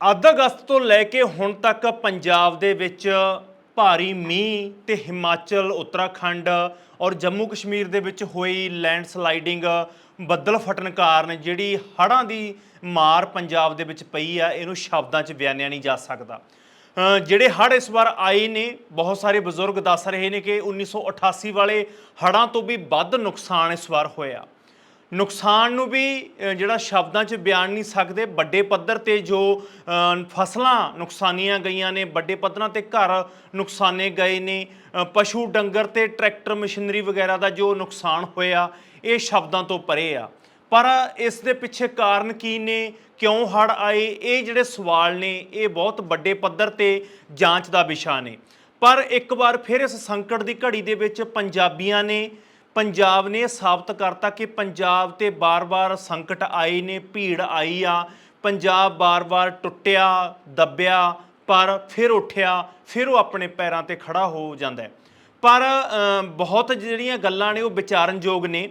ਅੱਧ ਅਗਸਤ ਤੋਂ ਲੈ ਕੇ ਹੁਣ ਤੱਕ ਪੰਜਾਬ ਦੇ ਵਿੱਚ ਭਾਰੀ ਮੀਂਹ ਤੇ ਹਿਮਾਚਲ, ਉੱਤਰਾਖੰਡ ਔਰ ਜੰਮੂ ਕਸ਼ਮੀਰ ਦੇ ਵਿੱਚ ਹੋਈ ਲੈਂਡਸਲਾਈਡਿੰਗ ਬੱਦਲ ਫਟਣ ਕਾਰਨ ਜਿਹੜੀ ਹੜ੍ਹਾਂ ਦੀ ਮਾਰ ਪੰਜਾਬ ਦੇ ਵਿੱਚ ਪਈ ਆ, ਇਹਨੂੰ ਸ਼ਬਦਾਂ 'ਚ ਬਿਆਨਿਆ ਨਹੀਂ ਜਾ ਸਕਦਾ। ਜਿਹੜੇ ਹੜ੍ਹ ਇਸ ਵਾਰ ਆਏ ਨੇ, ਬਹੁਤ ਸਾਰੇ ਬਜ਼ੁਰਗ ਦੱਸ ਰਹੇ ਨੇ ਕਿ 1988 ਵਾਲੇ ਹੜ੍ਹਾਂ ਤੋਂ ਵੀ ਵੱਧ ਨੁਕਸਾਨ ਇਸ ਵਾਰ ਹੋਇਆ। ਨੁਕਸਾਨ ਨੂੰ ਵੀ ਜਿਹੜਾ ਸ਼ਬਦਾਂ 'ਚ ਬਿਆਨ ਨਹੀਂ ਸਕਦੇ, ਵੱਡੇ ਪੱਧਰ ਤੇ ਜੋ ਫਸਲਾਂ ਨੁਕਸਾਨੀਆਂ ਗਈਆਂ ਨੇ, ਵੱਡੇ ਪੱਧਰਾਂ ਤੇ ਘਰ ਨੁਕਸਾਨੇ ਗਏ ਨੇ ਪਸ਼ੂ ਡੰਗਰ ਤੇ ਟਰੈਕਟਰ ਮਸ਼ੀਨਰੀ ਵਗੈਰਾ ਦਾ ਜੋ ਨੁਕਸਾਨ ਹੋਇਆ, ਇਹ ਸ਼ਬਦਾਂ ਤੋਂ ਪਰੇ ਆ। ਪਰ ਇਸ ਦੇ ਪਿੱਛੇ ਕਾਰਨ ਕੀ ਨੇ, ਕਿਉਂ ਹੜ ਆਏ, ਇਹ ਜਿਹੜੇ ਸਵਾਲ ਨੇ, ਇਹ ਬਹੁਤ ਵੱਡੇ ਪੱਧਰ ਤੇ ਜਾਂਚ ਦਾ ਵਿਸ਼ਾ ਨੇ। ਪਰ ਇੱਕ ਵਾਰ ਫਿਰ ਇਸ ਸੰਕਟ ਦੀ ਘੜੀ ਦੇ ਵਿੱਚ ਪੰਜਾਬੀਆਂ ਨੇ ਪੰਜਾਬ ਨੇ ਸਾਬਤ ਕਰਤਾ ਕਿ ਪੰਜਾਬ ਤੇ ਬਾਰ-ਬਾਰ ਸੰਕਟ ਆਏ ਨੇ, ਭੀੜ ਆਈ ਆ। ਪੰਜਾਬ ਬਾਰ-ਬਾਰ ਟੁੱਟਿਆ, ਦੱਬਿਆ, ਪਰ ਫਿਰ ਉੱਠਿਆ, ਫਿਰ ਉਹ ਆਪਣੇ ਪੈਰਾਂ ਤੇ ਖੜਾ ਹੋ ਜਾਂਦਾ ਹੈ। ਪਰ ਬਹੁਤ ਜਿਹੜੀਆਂ ਗੱਲਾਂ ਨੇ ਉਹ ਵਿਚਾਰਨਯੋਗ ਨੇ।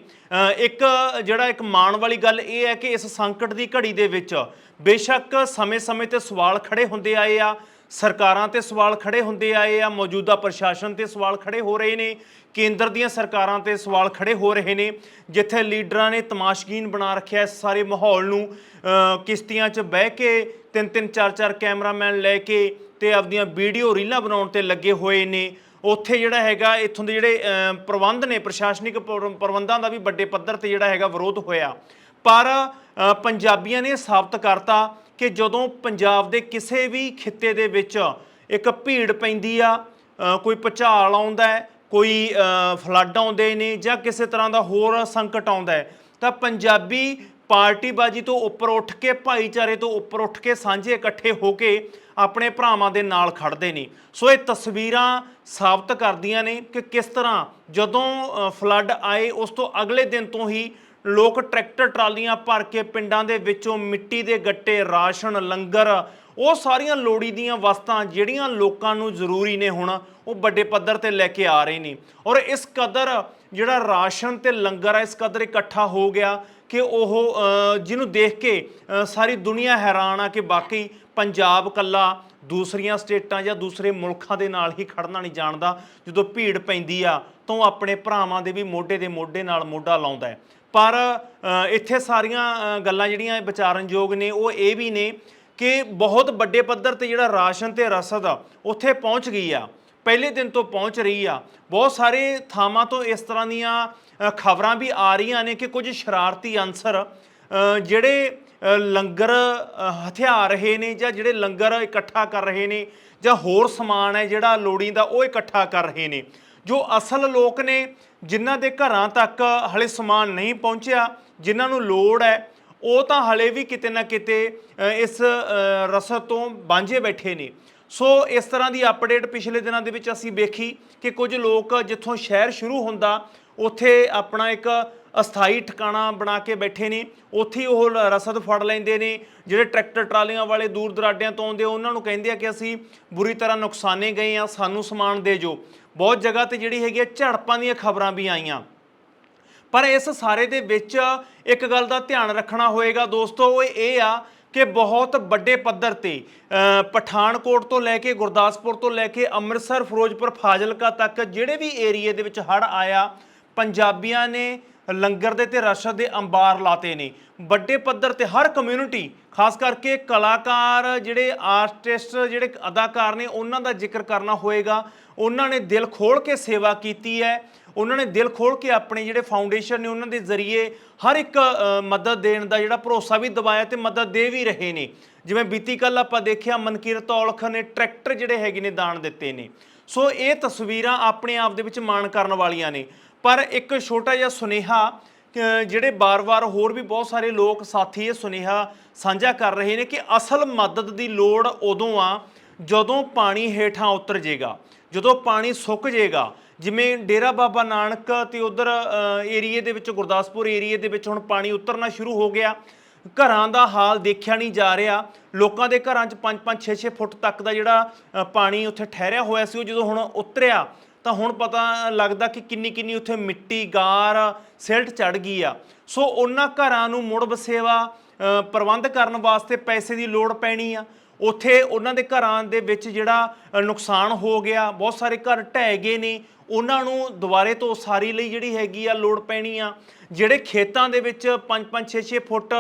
ਇੱਕ ਜਿਹੜਾ ਇੱਕ ਮਾਣ ਵਾਲੀ ਗੱਲ ਇਹ ਹੈ ਕਿ ਇਸ ਸੰਕਟ ਦੀ ਘੜੀ ਦੇ ਵਿੱਚ ਬੇਸ਼ੱਕ ਸਮੇਂ-ਸਮੇਂ ਤੇ ਸਵਾਲ ਖੜੇ ਹੁੰਦੇ ਆਏ ਆ। ਸਰਕਾਰਾਂ ਤੇ ਸਵਾਲ ਖੜੇ ਹੁੰਦੇ ਆਏ ਆ, ਮੌਜੂਦਾ ਪ੍ਰਸ਼ਾਸਨ ਤੇ ਸਵਾਲ ਖੜੇ ਹੋ ਰਹੇ ਨੇ, ਕੇਂਦਰ ਦੀਆਂ ਸਰਕਾਰਾਂ ਤੇ ਸਵਾਲ ਖੜੇ ਹੋ ਰਹੇ ਨੇ, ਜਿੱਥੇ ਲੀਡਰਾਂ ਨੇ ਤਮਾਸ਼ਗੀਨ ਬਣਾ ਰੱਖਿਆ ਇਸ ਸਾਰੇ ਮਾਹੌਲ ਨੂੰ। ਕਿਸ਼ਤੀਆਂ 'ਚ ਬਹਿ ਕੇ ਤਿੰਨ ਤਿੰਨ, ਚਾਰ ਚਾਰ ਕੈਮਰਾਮੈਨ ਲੈ ਕੇ ਤੇ ਆਪਦੀਆਂ ਵੀਡੀਓ ਰੀਲਾਂ ਬਣਾਉਣ ਤੇ ਲੱਗੇ ਹੋਏ ਨੇ। ਉੱਥੇ ਜਿਹੜਾ ਹੈਗਾ, ਇੱਥੋਂ ਦੇ ਜਿਹੜੇ ਪ੍ਰਬੰਧ ਨੇ, ਪ੍ਰਸ਼ਾਸਨਿਕ ਪ੍ਰਬੰਧਾਂ ਦਾ ਵੀ ਵੱਡੇ ਪੱਧਰ ਤੇ ਜਿਹੜਾ ਹੈਗਾ ਵਿਰੋਧ ਹੋਇਆ। ਪਰ ਪੰਜਾਬੀਆਂ ਨੇ ਸਾਬਤ ਕਰਤਾ ਕਿ ਜਦੋਂ ਪੰਜਾਬ ਦੇ ਕਿਸੇ ਵੀ ਖਿੱਤੇ ਦੇ ਵਿੱਚ ਇੱਕ ਭੀੜ ਪੈਂਦੀ ਆ ਕੋਈ ਭੁਚਾਲ ਆਉਂਦਾ ਹੈ, ਕੋਈ ਫਲੱਡ ਆਉਂਦੇ ਨੇ ਜਾਂ ਕਿਸੇ ਤਰ੍ਹਾਂ ਦਾ ਹੋਰ ਸੰਕਟ ਆਉਂਦਾ ਹੈ, ਤਾਂ ਪੰਜਾਬੀ ਪਾਰਟੀਬਾਜੀ ਤੋਂ ਉੱਪਰ ਉੱਠ ਕੇ, ਭਾਈਚਾਰੇ ਤੋਂ ਉੱਪਰ ਉੱਠ ਕੇ ਸਾਂਝੇ ਇਕੱਠੇ ਹੋ ਕੇ ਆਪਣੇ ਭਰਾਵਾਂ ਦੇ ਨਾਲ ਖੜਦੇ ਨੇ। ਸੋ ਇਹ ਤਸਵੀਰਾਂ ਸਾਬਤ ਕਰਦੀਆਂ ਨੇ ਕਿ ਕਿਸ ਤਰ੍ਹਾਂ ਜਦੋਂ ਫਲੱਡ ਆਏ, ਉਸ ਤੋਂ ਅਗਲੇ ਦਿਨ ਤੋਂ ਹੀ ਲੋਕ ਟਰੈਕਟਰ ਟਰਾਲੀਆਂ ਭਰ ਕੇ ਪਿੰਡਾਂ ਦੇ ਵਿੱਚੋਂ ਮਿੱਟੀ ਦੇ ਗੱਟੇ, ਰਾਸ਼ਨ, ਲੰਗਰ, ਉਹ ਸਾਰੀਆਂ ਲੋੜੀ ਦੀਆਂ ਵਸਤਾਂ ਜਿਹੜੀਆਂ ਲੋਕਾਂ ਨੂੰ ਜ਼ਰੂਰੀ ਨੇ ਹੁਣ, ਉਹ ਵੱਡੇ ਪੱਧਰ ਤੇ ਲੈ ਕੇ ਆ ਰਹੇ ਨੇ। ਔਰ ਇਸ ਕਦਰ ਜਿਹੜਾ ਰਾਸ਼ਨ ਤੇ ਲੰਗਰ ਆ, ਇਸ ਕਦਰ ਇਕੱਠਾ ਹੋ ਗਿਆ ਕਿ ਉਹ ਜਿਹਨੂੰ ਦੇਖ ਕੇ ਸਾਰੀ ਦੁਨੀਆ ਹੈਰਾਨ ਆ ਕਿ ਬਾਕੀ ਪੰਜਾਬ ਕੱਲਾ ਦੂਸਰੀਆਂ ਸਟੇਟਾਂ ਜਾਂ ਦੂਸਰੇ ਮੁਲਕਾਂ ਦੇ ਨਾਲ ਹੀ ਖੜਨਾ ਨਹੀਂ ਜਾਣਦਾ। ਜਦੋਂ ਭੀੜ ਪੈਂਦੀ ਆ, ਤਾਂ ਉਹ ਆਪਣੇ ਭਰਾਵਾਂ ਦੇ ਵੀ ਮੋਢੇ ਦੇ ਮੋਢੇ ਨਾਲ ਮੋਢਾ ਲਾਉਂਦਾ ਹੈ। ਪਰ ਇੱਥੇ ਸਾਰੀਆਂ ਗੱਲਾਂ ਜਿਹੜੀਆਂ ਵਿਚਾਰਨਯੋਗ ਨੇ ਉਹ ਇਹ ਵੀ ਨੇ ਕਿ ਬਹੁਤ ਵੱਡੇ ਪੱਧਰ ਤੇ ਜਿਹੜਾ ਰਾਸ਼ਨ ਤੇ ਰਸਦ ਆ, ਉੱਥੇ ਪਹੁੰਚ ਗਈ ਆ। ਪਹਿਲੇ ਦਿਨ ਤੋਂ ਪਹੁੰਚ ਰਹੀ ਆ। ਬਹੁਤ ਸਾਰੇ ਥਾਵਾਂ ਤੋਂ ਇਸ ਤਰ੍ਹਾਂ ਦੀਆਂ ਖਬਰਾਂ ਵੀ ਆ ਰਹੀਆਂ ਨੇ ਕਿ ਕੁਝ ਸ਼ਰਾਰਤੀ ਅਨਸਰ ਜਿਹੜੇ ਲੰਗਰ ਅ, ਹਥਿਆਰ ਰਹੇ ਨੇ ਜਾਂ ਜਿਹੜੇ ਲੰਗਰ ਇਕੱਠਾ ਕਰ ਰਹੇ ਨੇ ਜਾਂ ਹੋਰ ਸਮਾਨ ਹੈ ਜਿਹੜਾ ਲੋੜੀ ਦਾ ਉਹ ਇਕੱਠਾ ਕਰ ਰਹੇ ਨੇ। ਜੋ ਅਸਲ ਲੋਕ ਨੇ, ਜਿਨ੍ਹਾਂ ਦੇ ਘਰਾਂ ਤੱਕ ਹਲੇ ਸਮਾਨ ਨਹੀਂ ਪਹੁੰਚਿਆ, ਜਿਨ੍ਹਾਂ ਨੂੰ ਲੋੜ ਹੈ, ਉਹ ਤਾਂ ਹਲੇ ਵੀ ਕਿਤੇ ਨਾ ਕਿਤੇ ਇਸ ਰਸਦ ਤੋਂ ਵਾਂਝੇ ਬੈਠੇ ਨੇ। ਸੋ ਇਸ ਤਰ੍ਹਾਂ ਦੀ ਅਪਡੇਟ ਪਿਛਲੇ ਦਿਨਾਂ ਦੇ ਵਿੱਚ ਅਸੀਂ ਵੇਖੀ ਕਿ ਕੁਝ ਲੋਕ ਜਿੱਥੋਂ ਸ਼ਹਿਰ ਸ਼ੁਰੂ ਹੁੰਦਾ, ਉੱਥੇ ਆਪਣਾ ਇੱਕ ਅਸਥਾਈ ਠਿਕਾਣਾ ਬਣਾ ਕੇ ਬੈਠੇ ਨੇ। ਉੱਥੇ ਹੀ ਉਹ ਰਸਦ ਫੜ ਲੈਂਦੇ ਨੇ। ਜਿਹੜੇ ਟਰੈਕਟਰ ਟਰਾਲੀਆਂ ਵਾਲੇ ਦੂਰ ਦਰਾਡਿਆਂ ਤੋਂ ਆਉਂਦੇ, ਉਹਨਾਂ ਨੂੰ ਕਹਿੰਦੇ ਆ ਕਿ ਅਸੀਂ ਬੁਰੀ ਤਰ੍ਹਾਂ ਨੁਕਸਾਨੇ ਗਏ ਆ ਸਾਨੂੰ ਸਮਾਨ ਦੇ ਜੋ। ਬਹੁਤ ਜਗ੍ਹਾ ਤੇ ਜਿਹੜੀ ਹੈਗੀ ਆ ਝੜਪਾਂ ਦੀਆਂ ਖਬਰਾਂ ਵੀ ਆਈਆਂ। ਪਰ ਇਸ ਸਾਰੇ ਦੇ ਵਿੱਚ ਇੱਕ ਗੱਲ ਦਾ ਧਿਆਨ ਰੱਖਣਾ ਹੋਏਗਾ ਦੋਸਤੋ, ਉਹ ਇਹ ਆ ਕਿ ਬਹੁਤ ਵੱਡੇ ਪੱਧਰ ਤੇ ਪਠਾਨਕੋਟ ਤੋਂ ਲੈ ਕੇ ਗੁਰਦਾਸਪੁਰ ਤੋਂ ਲੈ ਕੇ ਅੰਮ੍ਰਿਤਸਰ, ਫਿਰੋਜ਼ਪੁਰ, ਫਾਜ਼ਿਲਕਾ ਤੱਕ ਜਿਹੜੇ ਵੀ ਏਰੀਏ ਦੇ ਵਿੱਚ ਹੜ ਆਇਆ, ਪੰਜਾਬੀਆਂ ਨੇ ਲੰਗਰ ਦੇ ਤੇ ਰਸਦ ਦੇ ਅੰਬਾਰ ਲਾਤੇ ਨੇ। ਵੱਡੇ ਪੱਧਰ ਤੇ ਹਰ ਕਮਿਊਨਿਟੀ ਖਾਸ ਕਰਕੇ ਕਲਾਕਾਰ ਜਿਹੜੇ ਆਰਟਿਸਟ ਜਿਹੜੇ ਅਦਾਕਾਰ ਨੇ, ਉਹਨਾਂ ਦਾ ਜ਼ਿਕਰ ਕਰਨਾ ਹੋਏਗਾ। ਉਹਨਾਂ ਨੇ ਦਿਲ ਖੋਲ ਕੇ ਸੇਵਾ ਕੀਤੀ ਹੈ। ਉਹਨਾਂ ਨੇ ਦਿਲ ਖੋਲ ਕੇ ਆਪਣੇ ਜਿਹੜੇ ਫਾਊਂਡੇਸ਼ਨ ਨੇ, ਉਹਨਾਂ ਦੇ ਜ਼ਰੀਏ ਹਰ ਇੱਕ ਮਦਦ ਦੇਣ ਦਾ ਜਿਹੜਾ ਭਰੋਸਾ ਵੀ ਦਵਾਇਆ ਤੇ ਮਦਦ ਦੇ ਵੀ ਰਹੇ ਨੇ। ਜਿਵੇਂ ਬੀਤੀ ਕੱਲ ਆਪਾਂ ਦੇਖਿਆ, ਮਨਕੀਰਤ ਔਲਖ ਨੇ ਟਰੈਕਟਰ ਜਿਹੜੇ ਹੈਗੇ ਨੇ, ਦਾਨ ਦਿੱਤੇ ਨੇ। ਸੋ ਇਹ ਤਸਵੀਰਾਂ ਆਪਣੇ ਆਪ ਦੇ ਵਿੱਚ ਮਾਣ ਕਰਨ ਵਾਲੀਆਂ ਨੇ। ਪਰ ਇੱਕ ਛੋਟਾ ਜਿਹਾ ਸੁਨੇਹਾ ਜਿਹੜੇ ਬਾਰ-ਬਾਰ ਹੋਰ ਵੀ ਬਹੁਤ ਸਾਰੇ ਲੋਕ ਸਾਥੀ ਇਹ ਸੁਨੇਹਾ ਸਾਂਝਾ ਕਰ ਰਹੇ ਨੇ ਕਿ ਅਸਲ ਮਦਦ ਦੀ ਲੋੜ ਉਦੋਂ ਆ ਜਦੋਂ ਪਾਣੀ ਹੇਠਾਂ ਉਤਰ ਜਾਏਗਾ ਜਦੋਂ ਪਾਣੀ ਸੁੱਕ ਜਾਏਗਾ ਜਿਵੇਂ ਡੇਰਾ ਬਾਬਾ ਨਾਨਕ ਤੇ ਉਧਰ ਏਰੀਏ ਦੇ ਵਿੱਚ, ਗੁਰਦਾਸਪੁਰ ਏਰੀਏ ਦੇ ਵਿੱਚ ਹੁਣ ਪਾਣੀ ਉਤਰਨਾ ਸ਼ੁਰੂ ਹੋ ਗਿਆ। ਘਰਾਂ ਦਾ ਹਾਲ ਦੇਖਿਆ ਨਹੀਂ ਜਾ ਰਿਹਾ। ਲੋਕਾਂ ਦੇ ਘਰਾਂ 'ਚ 5-5 6-6 ਫੁੱਟ ਤੱਕ ਦਾ ਜਿਹੜਾ ਪਾਣੀ ਉੱਥੇ ਠਹਿਰਿਆ ਹੋਇਆ ਸੀ, ਉਹ ਜਦੋਂ ਹੁਣ ਉਤਰਿਆ ਤਾਂ ਹੁਣ ਪਤਾ ਲੱਗਦਾ ਕਿ ਕਿੰਨੀ ਕਿੰਨੀ ਉੱਥੇ ਮਿੱਟੀ, ਗਾਰ, ਸਿਲਟ ਚੜ ਗਈ ਆ। ਸੋ ਉਹਨਾਂ ਘਰਾਂ ਨੂੰ ਮੁੜ ਵਸੇਵਾ ਪ੍ਰਬੰਧ ਕਰਨ ਵਾਸਤੇ ਪੈਸੇ ਦੀ ਲੋੜ ਪੈਣੀ ਆ। ਉੱਥੇ ਉਹਨਾਂ ਦੇ ਘਰਾਂ ਦੇ ਵਿੱਚ ਜਿਹੜਾ ਨੁਕਸਾਨ ਹੋ ਗਿਆ, ਬਹੁਤ ਸਾਰੇ ਘਰ ਢਹਿ ਗਏ ਨੇ। ਉਹਨਾਂ ਨੂੰ ਦੁਬਾਰੇ ਤੋਂ ਉਸਾਰੀ ਲਈ ਜਿਹੜੀ ਹੈਗੀ ਆ, ਲੋੜ ਪੈਣੀ ਆ। ਜਿਹੜੇ ਖੇਤਾਂ ਦੇ ਵਿੱਚ 5-5 6-6 ਫੁੱਟ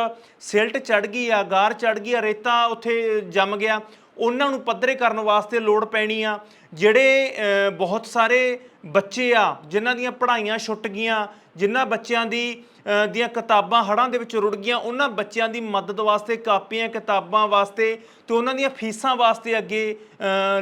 ਸਿਲਟ ਚੜ ਗਈ ਆ, ਗਾਰ ਚੜ ਗਈ ਆ, ਰੇਤਾ ਉੱਥੇ ਜੰਮ ਗਿਆ। ਉਹਨਾਂ ਨੂੰ ਪੱਧਰੇ ਕਰਨ ਵਾਸਤੇ ਲੋੜ ਪੈਣੀ ਆ। ਜਿਹੜੇ ਬਹੁਤ ਸਾਰੇ ਬੱਚੇ ਆ, ਜਿਨ੍ਹਾਂ ਦੀਆਂ ਪੜ੍ਹਾਈਆਂ ਛੁੱਟ ਗਈਆਂ, ਜਿਨ੍ਹਾਂ ਬੱਚਿਆਂ ਦੀ ਦੀਆਂ ਕਿਤਾਬਾਂ ਹੜ੍ਹਾਂ ਦੇ ਵਿੱਚ ਰੁੜ ਗਈਆਂ, ਉਹਨਾਂ ਬੱਚਿਆਂ ਦੀ ਮਦਦ ਵਾਸਤੇ, ਕਾਪੀਆਂ, ਕਿਤਾਬਾਂ ਵਾਸਤੇ ਤੇ ਉਹਨਾਂ ਦੀਆਂ ਫੀਸਾਂ ਵਾਸਤੇ ਅੱਗੇ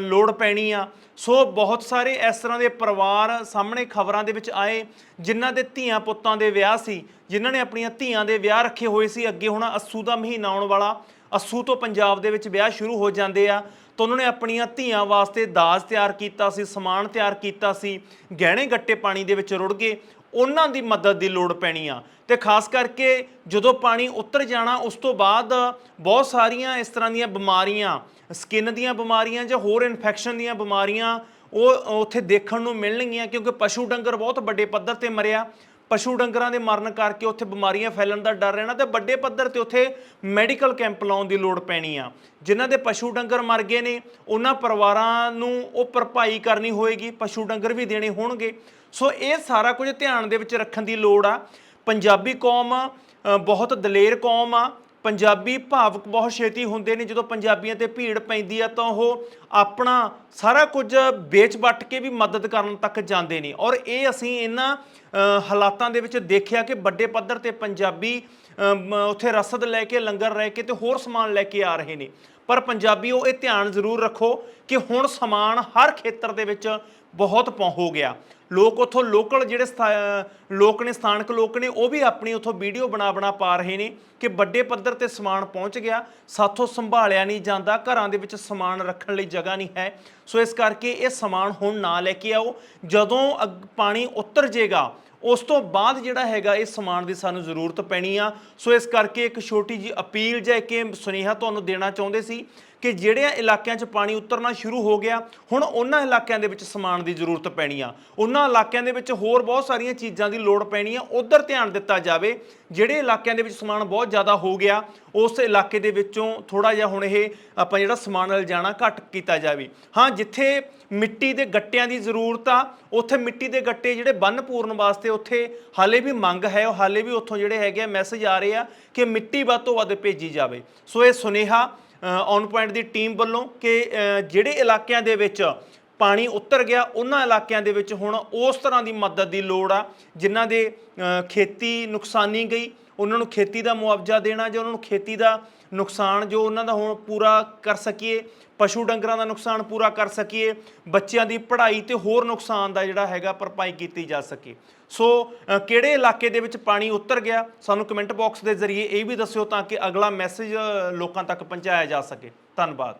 ਲੋੜ ਪੈਣੀ ਆ। ਸੋ ਬਹੁਤ ਸਾਰੇ ਇਸ ਤਰ੍ਹਾਂ ਦੇ ਪਰਿਵਾਰ ਸਾਹਮਣੇ ਖਬਰਾਂ ਦੇ ਵਿੱਚ ਆਏ, ਜਿਨ੍ਹਾਂ ਦੇ ਧੀਆਂ ਪੁੱਤਾਂ ਦੇ ਵਿਆਹ ਸੀ, ਜਿਨ੍ਹਾਂ ਨੇ ਆਪਣੀਆਂ ਧੀਆਂ ਦੇ ਵਿਆਹ ਰੱਖੇ ਹੋਏ ਸੀ, ਅੱਗੇ ਹੁਣ ਅਸੂ ਦਾ ਮਹੀਨਾ ਆਉਣ ਵਾਲਾ। ਅਸੂ ਤੋਂ ਪੰਜਾਬ ਦੇ ਵਿੱਚ ਵਿਆਹ ਸ਼ੁਰੂ ਹੋ ਜਾਂਦੇ ਆ ਤਾਂ ਉਹਨਾਂ ਨੇ ਆਪਣੀਆਂ ਧੀਆਂ ਵਾਸਤੇ ਦਾਜ ਤਿਆਰ ਕੀਤਾ ਸੀ, ਸਮਾਨ ਤਿਆਰ ਕੀਤਾ ਸੀ, ਗਹਿਣੇ ਗੱਟੇ ਪਾਣੀ ਦੇ ਵਿੱਚ ਰੁੜ ਗਏ, ਉਹਨਾਂ ਦੀ ਮਦਦ ਦੀ ਲੋੜ ਪੈਣੀ ਆ। ਤੇ ਖਾਸ ਕਰਕੇ ਜਦੋਂ ਪਾਣੀ ਉਤਰ ਜਾਣਾ, ਉਸ ਤੋਂ ਬਾਅਦ ਬਹੁਤ ਸਾਰੀਆਂ ਇਸ ਤਰ੍ਹਾਂ ਦੀਆਂ ਬਿਮਾਰੀਆਂ, ਸਕਿਨ ਦੀਆਂ ਬਿਮਾਰੀਆਂ ਜਾਂ ਹੋਰ ਇਨਫੈਕਸ਼ਨ ਦੀਆਂ ਬਿਮਾਰੀਆਂ ਉਹ ਉੱਥੇ ਦੇਖਣ ਨੂੰ ਮਿਲਣਗੀਆਂ ਕਿਉਂਕਿ ਪਸ਼ੂ ਡੰਗਰ ਬਹੁਤ ਵੱਡੇ ਪੱਧਰ ਤੇ ਮਰਿਆ। ਪਸ਼ੂ ਡੰਗਰਾਂ ਦੇ ਮਰਨ ਕਰਕੇ ਉੱਥੇ ਬਿਮਾਰੀਆਂ ਫੈਲਣ ਦਾ ਡਰ ਰਹਿਣਾ ਤੇ ਵੱਡੇ ਪੱਧਰ ਤੇ ਉੱਥੇ ਮੈਡੀਕਲ ਕੈਂਪ ਲਾਉਣ ਦੀ ਲੋੜ ਪੈਣੀ ਆ। ਜਿਨ੍ਹਾਂ ਦੇ ਪਸ਼ੂ ਡੰਗਰ ਮਰ ਗਏ ਨੇ, ਉਹਨਾਂ ਪਰਿਵਾਰਾਂ ਨੂੰ ਉਹ ਭਰਪਾਈ ਕਰਨੀ ਹੋਏਗੀ, ਪਸ਼ੂ ਡੰਗਰ ਵੀ ਦੇਣੇ ਹੋਣਗੇ। ਸੋ ਇਹ ਸਾਰਾ ਕੁਝ ਧਿਆਨ ਦੇ ਵਿੱਚ ਰੱਖਣ ਦੀ ਲੋੜ ਆ। ਪੰਜਾਬੀ ਕੌਮ ਬਹੁਤ ਦਲੇਰ ਕੌਮ ਆ। ਪੰਜਾਬੀ ਭਾਵਕ ਬਹੁਤ ਛੇਤੀ ਹੁੰਦੇ ਨੇ, ਜਦੋਂ ਪੰਜਾਬੀਆਂ ਤੇ ਭੀੜ ਪੈਂਦੀ ਆ ਤਾਂ ਉਹ ਆਪਣਾ ਸਾਰਾ ਕੁਝ ਵੇਚ ਵੱਟ ਕੇ ਵੀ ਮਦਦ ਕਰਨ ਤੱਕ ਜਾਂਦੇ ਨੇ। ਔਰ ਇਹ ਅਸੀਂ ਇਹਨਾਂ ਹਾਲਾਤਾਂ ਦੇ ਵਿੱਚ ਦੇਖਿਆ ਕਿ ਵੱਡੇ ਪੱਧਰ ਤੇ ਪੰਜਾਬੀ ਉੱਥੇ ਰਸਦ ਲੈ ਕੇ, ਲੰਗਰ ਰਹਿ ਕੇ ਤੇ ਹੋਰ ਸਮਾਨ ਲੈ ਕੇ ਆ ਰਹੇ ਨੇ। ਪਰ ਪੰਜਾਬੀਓ, ਇਹ ਧਿਆਨ ਜ਼ਰੂਰ ਰੱਖੋ ਕਿ ਹੁਣ ਸਮਾਨ ਹਰ ਖੇਤਰ ਦੇ ਵਿੱਚ ਬਹੁਤ ਪਹੁੰ, ਹੋ ਗਿਆ। ਲੋਕ ਉਥੋਂ ਲੋਕਲ ਜਿਹੜੇ ਸਥਾ- ਲੋਕ ਨੇ, ਸਥਾਨਕ ਲੋਕ ਨੇ, ਉਹ ਵੀ ਆਪਣੀ ਉਥੋਂ ਵੀਡੀਓ ਬਣਾ ਬਣਾ ਪਾ ਰਹੇ ਨੇ ਕਿ ਵੱਡੇ ਪੱਧਰ ਤੇ ਸਮਾਨ ਪਹੁੰਚ ਗਿਆ। ਸਾਥੋਂ ਸੰਭਾਲਿਆ ਨਹੀਂ ਜਾਂਦਾ, ਘਰਾਂ ਦੇ ਵਿੱਚ ਸਮਾਨ ਰੱਖਣ ਲਈ ਜਗ੍ਹਾ ਨਹੀਂ ਹੈ। ਸੋ ਇਸ ਕਰਕੇ ਇਹ ਸਮਾਨ ਹੁਣ ਨਾ ਲੈ ਕੇ ਆਓ। ਜਦੋਂ ਅੱਗ- ਪਾਣੀ ਉਤਰ ਜਾਏਗਾ ਉਸ ਤੋਂ ਬਾਅਦ ਜਿਹੜਾ ਹੈਗਾ ਇਹ ਸਮਾਨ ਦੀ ਸਾਨੂੰ ਜ਼ਰੂਰਤ ਪੈਣੀ ਆ। ਸੋ ਇਸ ਕਰਕੇ ਇੱਕ ਛੋਟੀ ਜੀ ਅਪੀਲ ਜਾਂ ਕਿ ਸੁਨੇਹਾ ਤੁਹਾਨੂੰ ਦੇਣਾ ਚਾਹੁੰਦੇ ਸੀ ਕਿ ਜਿਹੜੇ ਇਲਾਕਿਆਂ 'ਚ ਪਾਣੀ ਉਤਰਨਾ ਸ਼ੁਰੂ ਹੋ ਗਿਆ, ਹੁਣ ਉਹਨਾਂ ਇਲਾਕਿਆਂ ਦੇ ਵਿੱਚ ਸਮਾਨ ਦੀ ਜ਼ਰੂਰਤ ਪੈਣੀ ਆ। ਉਹਨਾਂ ਇਲਾਕਿਆਂ ਦੇ ਵਿੱਚ ਹੋਰ ਬਹੁਤ ਸਾਰੀਆਂ ਚੀਜ਼ਾਂ ਦੀ ਲੋੜ ਪੈਣੀ ਆ, ਉਧਰ ਧਿਆਨ ਦਿੱਤਾ ਜਾਵੇ, ਜਿਹੜੇ ਇਲਾਕਿਆਂ ਦੇ ਵਿੱਚ ਸਮਾਨ ਬਹੁਤ ਜ਼ਿਆਦਾ ਹੋ ਗਿਆ, ਉਸ ਇਲਾਕੇ ਦੇ ਵਿੱਚੋਂ ਥੋੜਾ ਜਿਹਾ ਹੁਣ ਇਹ ਆਪਾਂ ਜਿਹੜਾ ਸਮਾਨ ਲਿਜਾਣਾ ਘੱਟ ਕੀਤਾ ਜਾਵੇ। ਹਾਂ, ਜਿੱਥੇ ਮਿੱਟੀ ਦੇ ਗੱਟਿਆਂ ਦੀ ਜ਼ਰੂਰਤ ਆ, ਉੱਥੇ ਮਿੱਟੀ ਦੇ ਗੱਟੇ ਜਿਹੜੇ ਬੰਨ ਪੂਰਨ ਵਾਸਤੇ ਉੱਥੇ ਹਾਲੇ ਵੀ ਮੰਗ ਹੈ, ਉਹ ਹਾਲੇ ਵੀ ਉੱਥੋਂ ਜਿਹੜੇ ਹੈਗੇ ਆ ਮੈਸੇਜ ਆ ਰਹੇ ਆ ਕਿ ਮਿੱਟੀ ਵੱਧ ਤੋਂ ਵੱਧ ਭੇਜੀ ਜਾਵੇ। ਸੋ ਇਹ ਸੁਨੇਹਾ ਔਨ ਪੁਆਇੰਟ ਦੀ ਟੀਮ ਵੱਲੋਂ ਕਿ ਜਿਹੜੇ ਇਲਾਕਿਆਂ ਦੇ ਵਿੱਚ ਪਾਣੀ ਉਤਰ ਗਿਆ, ਉਹਨਾਂ ਇਲਾਕਿਆਂ ਦੇ ਵਿੱਚ ਹੁਣ ਉਸ ਤਰ੍ਹਾਂ ਦੀ ਮਦਦ ਦੀ ਲੋੜ ਆ, ਜਿਨ੍ਹਾਂ ਦੇ ਖੇਤੀ ਨੁਕਸਾਨੀ ਗਈ ਉਹਨਾਂ ਨੂੰ ਖੇਤੀ ਦਾ ਮੁਆਵਜ਼ਾ ਦੇਣਾ ਜਾਂ ਉਹਨਾਂ ਨੂੰ ਖੇਤੀ ਦਾ ਨੁਕਸਾਨ ਜੋ ਉਹਨਾਂ ਦਾ ਹੁਣ ਪੂਰਾ ਕਰ ਸਕੀਏ, ਪਸ਼ੂ ਡੰਗਰਾਂ ਦਾ ਨੁਕਸਾਨ ਪੂਰਾ ਕਰ ਸਕੀਏ, ਬੱਚਿਆਂ ਦੀ ਪੜ੍ਹਾਈ ਤੇ ਹੋਰ ਨੁਕਸਾਨ ਦਾ ਜਿਹੜਾ ਹੈਗਾ ਭਰਪਾਈ ਕੀਤੀ ਜਾ ਸਕੇ। ਸੋ ਕਿਹੜੇ ਇਲਾਕੇ ਦੇ ਵਿੱਚ ਪਾਣੀ ਉਤਰ ਗਿਆ? ਸਾਨੂੰ ਕਮੈਂਟ ਬਾਕਸ ਦੇ ਜ਼ਰੀਏ ਇਹ ਵੀ ਦੱਸਿਓ ਤਾਂ ਕਿ ਅਗਲਾ ਮੈਸੇਜ ਲੋਕਾਂ ਤੱਕ ਪਹੁੰਚਾਇਆ ਜਾ ਸਕੇ। ਧੰਨਵਾਦ।